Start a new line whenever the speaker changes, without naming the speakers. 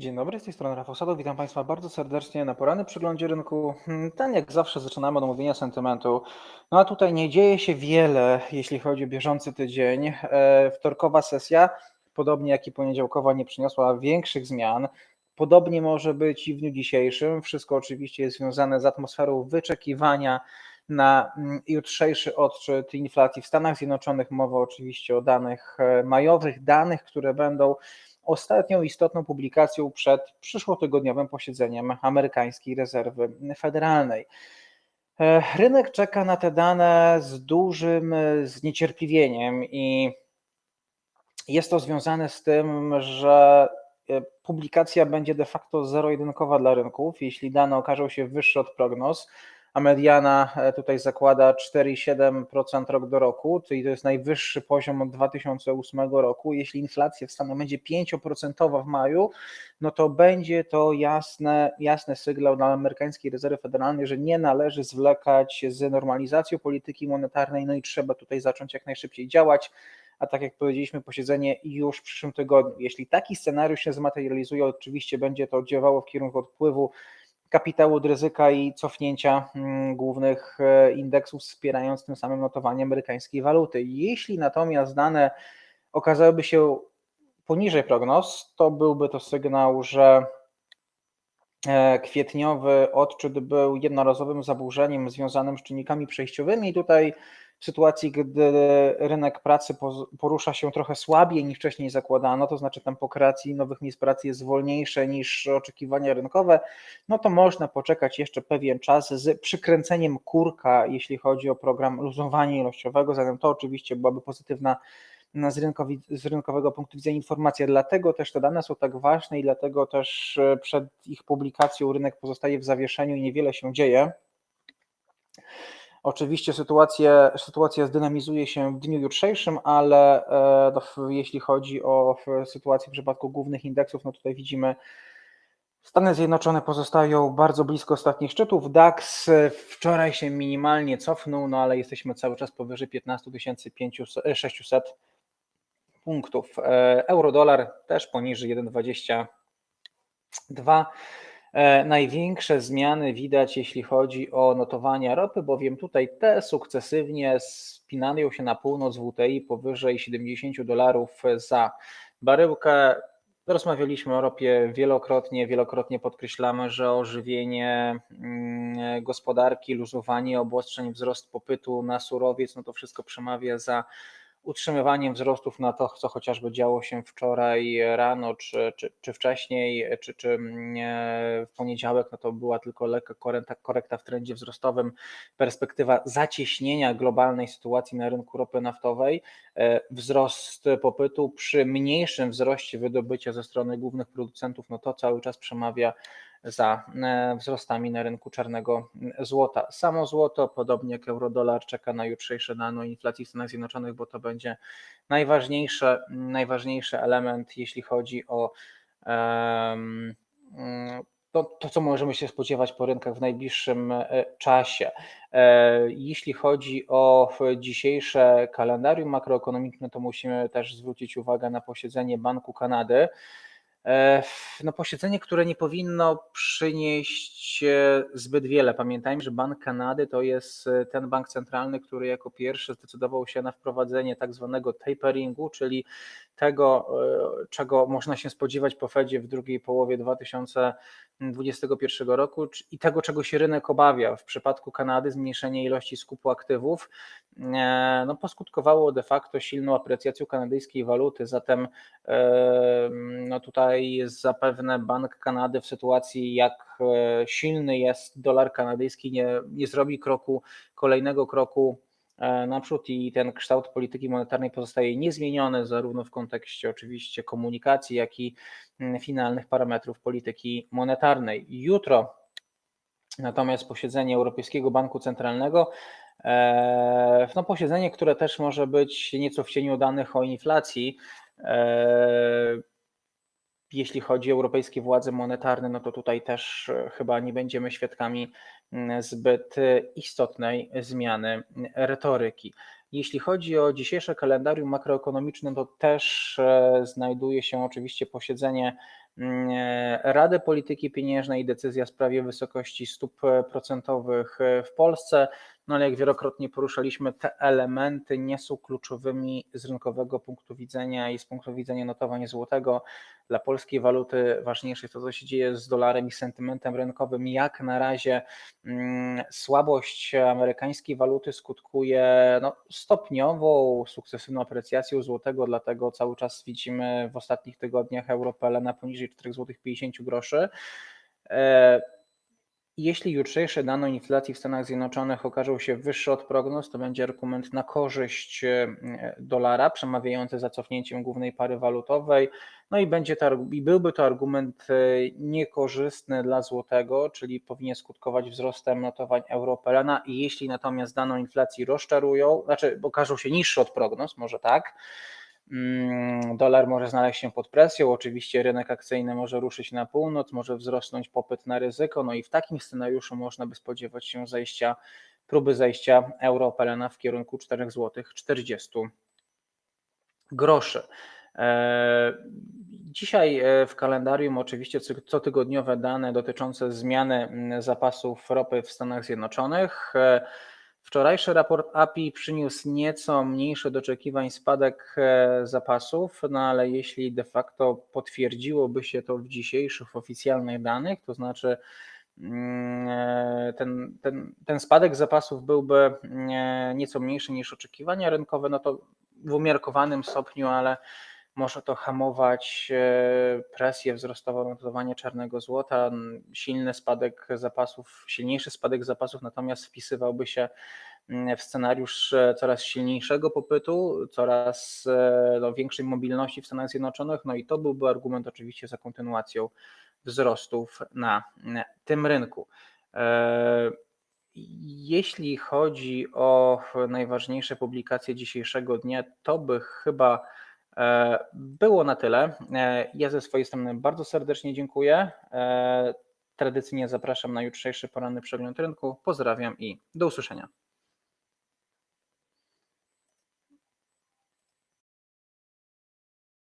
Dzień dobry, z tej strony Rafał Sadok. Witam Państwa bardzo serdecznie na poranny przyglądzie rynku. Hmm, ten jak zawsze zaczynamy od omówienia sentymentu. No a tutaj nie dzieje się wiele, jeśli chodzi o bieżący tydzień. E, wtorkowa sesja, podobnie jak i poniedziałkowa, nie przyniosła większych zmian. Podobnie może być i w dniu dzisiejszym. Wszystko oczywiście jest związane z atmosferą wyczekiwania na mm, jutrzejszy odczyt inflacji w Stanach Zjednoczonych. Mowa oczywiście o danych e, majowych, danych, które będą ostatnią istotną publikacją przed przyszłotygodniowym posiedzeniem amerykańskiej rezerwy federalnej. E, rynek czeka na te dane z dużym zniecierpliwieniem i jest to związane z tym, że e, publikacja będzie de facto zero-jedynkowa dla rynków. Jeśli dane okażą się wyższe od prognoz, a mediana e, tutaj zakłada 4,7% rok do roku, czyli to jest najwyższy poziom od 2008 roku. Jeśli inflacja w Stanach będzie 5% w maju, no to będzie to jasne, jasny sygnał dla amerykańskiej rezerwy federalnej, że nie należy zwlekać z normalizacją polityki monetarnej, no i trzeba tutaj zacząć jak najszybciej działać a tak jak powiedzieliśmy, posiedzenie już w przyszłym tygodniu. Jeśli taki scenariusz się zmaterializuje, oczywiście będzie to oddziaływało w kierunku odpływu kapitału od ryzyka i cofnięcia mm, głównych e, indeksów, wspierając tym samym notowanie amerykańskiej waluty. Jeśli natomiast dane okazałyby się poniżej prognoz, to byłby to sygnał, że e, kwietniowy odczyt był jednorazowym zaburzeniem związanym z czynnikami przejściowymi tutaj w sytuacji, gdy rynek pracy porusza się trochę słabiej niż wcześniej zakładano, to znaczy tempo kreacji nowych miejsc pracy jest wolniejsze niż oczekiwania rynkowe, no to można poczekać jeszcze pewien czas z przykręceniem kurka, jeśli chodzi o program luzowania ilościowego, zatem to oczywiście byłaby pozytywna z, rynkowi, z rynkowego punktu widzenia informacja. Dlatego też te dane są tak ważne i dlatego też e, przed ich publikacją rynek pozostaje w zawieszeniu i niewiele się dzieje. Oczywiście sytuacja, sytuacja zdynamizuje się w dniu jutrzejszym, ale e, no, jeśli chodzi o sytuację w przypadku głównych indeksów, no tutaj widzimy, Stany Zjednoczone pozostają bardzo blisko ostatnich szczytów. DAX wczoraj się minimalnie cofnął, no ale jesteśmy cały czas powyżej 15 600 punktów. E, euro-dolar też poniżej 1,22. E, największe zmiany widać, jeśli chodzi o notowania ropy, bowiem tutaj te sukcesywnie spinają się na północ WTI powyżej 70 dolarów za baryłkę. Rozmawialiśmy o ropie wielokrotnie, wielokrotnie podkreślamy, że ożywienie mm, gospodarki, luzowanie obostrzeń, wzrost popytu na surowiec, no to wszystko przemawia za utrzymywaniem wzrostów na to, co chociażby działo się wczoraj rano, czy, czy, czy wcześniej, czy, czy mm, w poniedziałek, no to była tylko lekka korekta, korekta w trendzie wzrostowym. Perspektywa zacieśnienia globalnej sytuacji na rynku ropy naftowej, e, wzrost popytu przy mniejszym wzroście wydobycia ze strony głównych producentów, no to cały czas przemawia za e, wzrostami na rynku czarnego złota. Samo złoto, podobnie jak eurodolar, czeka na jutrzejsze dane inflacji w Stanach Zjednoczonych, bo to będzie najważniejszy, najważniejszy element, jeśli chodzi o um, to, to, co możemy się spodziewać po rynkach w najbliższym e, czasie. E, jeśli chodzi o dzisiejsze kalendarium makroekonomiczne, to musimy też zwrócić uwagę na posiedzenie Banku Kanady. E, no, posiedzenie, które nie powinno przynieść e, zbyt wiele. Pamiętajmy, że Bank Kanady to jest e, ten bank centralny, który jako pierwszy zdecydował się na wprowadzenie tak zwanego taperingu, czyli tego, czego można się spodziewać po Fedzie w drugiej połowie 2021 roku i tego, czego się rynek obawia. W przypadku Kanady zmniejszenie ilości skupu aktywów no, poskutkowało de facto silną aprecjacją kanadyjskiej waluty, zatem no, tutaj jest zapewne Bank Kanady w sytuacji, jak e, silny jest dolar kanadyjski, nie, nie zrobi kroku, kolejnego kroku e, naprzód i ten kształt polityki monetarnej pozostaje niezmieniony, zarówno w kontekście oczywiście komunikacji, jak i mm, finalnych parametrów polityki monetarnej. Jutro natomiast posiedzenie Europejskiego Banku Centralnego, e, no posiedzenie, które też może być nieco w cieniu danych o inflacji, jeśli chodzi o europejskie władze monetarne, no to tutaj też e, chyba nie będziemy świadkami mm, zbyt e, istotnej zmiany retoryki. Jeśli chodzi o dzisiejsze kalendarium makroekonomiczne, to też e, znajduje się oczywiście posiedzenie mm, Rady Polityki Pieniężnej, decyzja w sprawie wysokości stóp procentowych w Polsce. No ale jak wielokrotnie poruszaliśmy, te elementy nie są kluczowymi z rynkowego punktu widzenia i z punktu widzenia notowania złotego. Dla polskiej waluty ważniejsze jest to, co się dzieje z dolarem i sentymentem rynkowym. Jak na razie mm, słabość amerykańskiej waluty skutkuje no, stopniową, sukcesywną aprecjacją złotego, dlatego cały czas widzimy w ostatnich tygodniach Europę na poniżej 4,50 zł. Jeśli jutrzejsze dane inflacji w Stanach Zjednoczonych okażą się wyższe od prognoz, to będzie argument na korzyść e, dolara, przemawiający za cofnięciem głównej pary walutowej. No i będzie to, i byłby to argument e, niekorzystny dla złotego, czyli powinien skutkować wzrostem notowań Europelana. I jeśli natomiast dane inflacji rozczarują, znaczy okażą się niższe od prognoz, może tak, dolar może znaleźć się pod presją, oczywiście rynek akcyjny może ruszyć na północ, może wzrosnąć popyt na ryzyko, no i w takim scenariuszu można by spodziewać się zejścia, próby zejścia euro pelena w kierunku 4 zł 40 groszy. E, dzisiaj e, w kalendarium oczywiście cotygodniowe dane dotyczące zmiany mm, zapasów ropy w Stanach Zjednoczonych. Wczorajszy raport API przyniósł nieco mniejszy od oczekiwań spadek e, zapasów, no ale jeśli de facto potwierdziłoby się to w dzisiejszych oficjalnych danych, to znaczy mm, e, ten, ten, ten spadek zapasów byłby e, nieco mniejszy niż oczekiwania rynkowe, no to w umiarkowanym stopniu, ale może to hamować presję wzrostową notowania czarnego złota. Silny spadek zapasów, silniejszy spadek zapasów natomiast wpisywałby się mm, w scenariusz e, coraz silniejszego popytu, coraz e, no, większej mobilności w Stanach Zjednoczonych. No i to byłby argument oczywiście za kontynuacją wzrostów na tym rynku. E, jeśli chodzi o najważniejsze publikacje dzisiejszego dnia, to by chyba E, było na tyle. E, ja ze swojej strony bardzo serdecznie dziękuję. E, tradycyjnie zapraszam na jutrzejszy poranny przegląd rynku. Pozdrawiam i do usłyszenia.